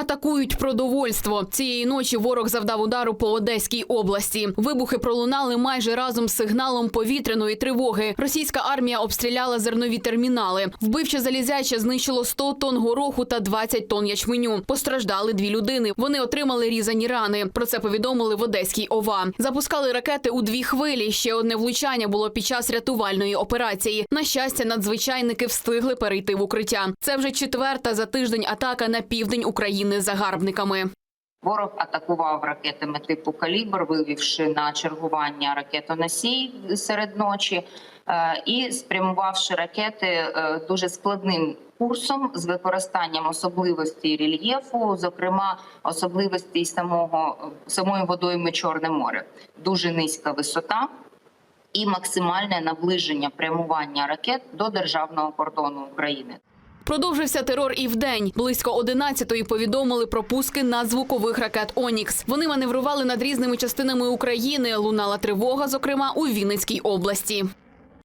Атакують продовольство. Цієї ночі ворог завдав удару по Одеській області. Вибухи пролунали майже разом з сигналом повітряної тривоги. Російська армія обстріляла зернові термінали. Вбивче залізяче знищило 100 тонн гороху та 20 тонн ячменю. Постраждали дві людини. Вони отримали різані рани. Про це повідомили в Одеській ОВА. Запускали ракети у дві хвилі. Ще одне влучання було під час рятувальної операції. На щастя, надзвичайники встигли перейти в укриття. Це вже четверта за тиждень атака на південь України загарбниками. Ворог атакував ракетами типу калібр, вивівши на чергування ракетоносій серед ночі е, і спрямувавши ракети е, дуже складним курсом з використанням особливостей рельєфу, зокрема особливостей самого самої водойми Чорне море. Дуже низька висота. І максимальне наближення прямування ракет до державного кордону України. Продовжився терор і вдень. Близько 11-ї повідомили про пуски надзвукових ракет Онікс. Вони маневрували над різними частинами України. Лунала тривога, зокрема у Вінницькій області.